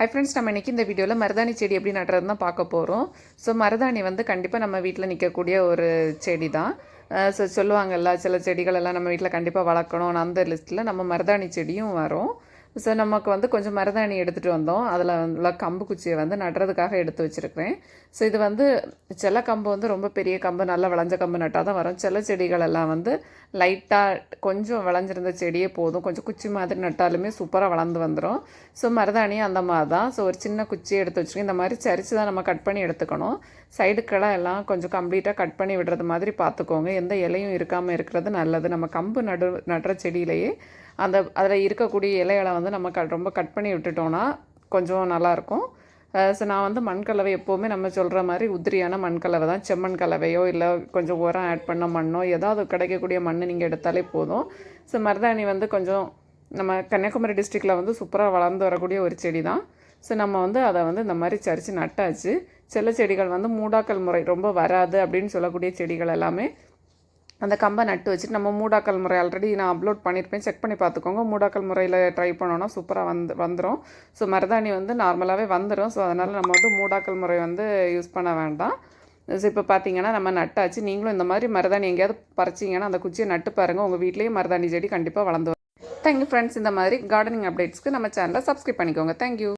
Hi friends நம்ம இன்றைக்கி இந்த வீடியோவில் மருதாணி செடி எப்படி நடுறது தான் பார்க்க போகிறோம் ஸோ மருதாணி வந்து கண்டிப்பாக நம்ம வீட்டில் நிற்கக்கூடிய ஒரு செடி தான் ஸோ சொல்லுவாங்கல்ல சில செடிகளெல்லாம் நம்ம வீட்டில் கண்டிப்பாக வளர்க்கணும். அந்த லிஸ்ட்டில் நம்ம மருதாணி செடியும் வரும். ஸோ நமக்கு வந்து கொஞ்சம் மருதாணி எடுத்துகிட்டு வந்தோம். அதில் உள்ள கம்பு குச்சியை வந்து நடுறதுக்காக எடுத்து வச்சுருக்கிறேன். ஸோ இது வந்து சில கம்பு வந்து ரொம்ப பெரிய கம்பு நல்லா விளைஞ்ச கம்பு நட்டால் தான் வரும். சில செடிகள் எல்லாம் வந்து லைட்டாக கொஞ்சம் விளைஞ்சிருந்த செடியே போதும். கொஞ்சம் குச்சி மாதிரி நட்டாலுமே சூப்பராக வளர்ந்து வந்துடும் ஸோ மருதாணியும் அந்த மாதிரி தான் ஸோ ஒரு சின்ன குச்சியை எடுத்து வச்சுருக்கேன். இந்த மாதிரி சரிச்சு தான் நம்ம கட் பண்ணி எடுத்துக்கணும். சைடுக்கெல்லாம் எல்லாம் கொஞ்சம் கம்ப்ளீட்டாக கட் பண்ணி விடுறது மாதிரி பார்த்துக்கோங்க. எந்த இலையும் இருக்காமல் இருக்கிறது நல்லது. நம்ம கம்பு நடு நடுற செடியிலேயே அந்த அதில் இருக்கக்கூடிய இலைகளை வந்து நம்ம க ரொம்ப கட் பண்ணி விட்டுட்டோன்னா கொஞ்சம் நல்லாயிருக்கும். ஸோ நான் வந்து மண் கலவை எப்போவுமே நம்ம சொல்கிற மாதிரி உதிரியான மண் கலவை தான். செம்மண் கலவையோ இல்லை கொஞ்சம் உரம் ஆட் பண்ண மண்ணோ ஏதாவது கிடைக்கக்கூடிய மண் நீங்கள் எடுத்தாலே போதும். ஸோ மருதாணி வந்து கொஞ்சம் நம்ம கன்னியாகுமரி டிஸ்ட்ரிக்டில் வந்து சூப்பராக வளர்ந்து வரக்கூடிய ஒரு செடி தான். ஸோ நம்ம வந்து அதை வந்து இந்த மாதிரி சரித்து நட்டாச்சு. சில செடிகள் வந்து மூடாக்கல் முறை ரொம்ப வராது அப்படின்னு சொல்லக்கூடிய செடிகள் எல்லாமே அந்த கம்பை நட்டு வச்சுட்டு நம்ம மூடாக்கல் முறை ஆல்ரெடி நான் அப்லோட் பண்ணியிருப்பேன். செக் பண்ணி பார்த்துக்கோங்க. மூடாக்கல் முறையில் ட்ரை பண்ணோன்னா சூப்பராக வந்து வந்துடும் ஸோ மருதாணி வந்து நார்மலாகவே வந்துடும் ஸோ அதனால் நம்ம வந்து மூடாக்கல் முறை வந்து யூஸ் பண்ண வேண்டாம். ஸோ இப்போ பார்த்தீங்கன்னா நம்ம நட்டாச்சு. நீங்களும் இந்த மாதிரி மருதாணி எங்கேயாவது பறிச்சிங்கன்னா அந்த குச்சியை நட்டு பாருங்கள் உங்கள் வீட்லேயே மருதாணி செடி கண்டிப்பாக வளர்ந்து வரும். தேங்க்யூ ஃப்ரெண்ட்ஸ் இந்த மாதிரி கார்டனிங் அப்டேட்ஸ்க்கு நம்ம சேனலை சப்ஸ்கிரைப் பண்ணிக்கோங்க. தேங்க்யூ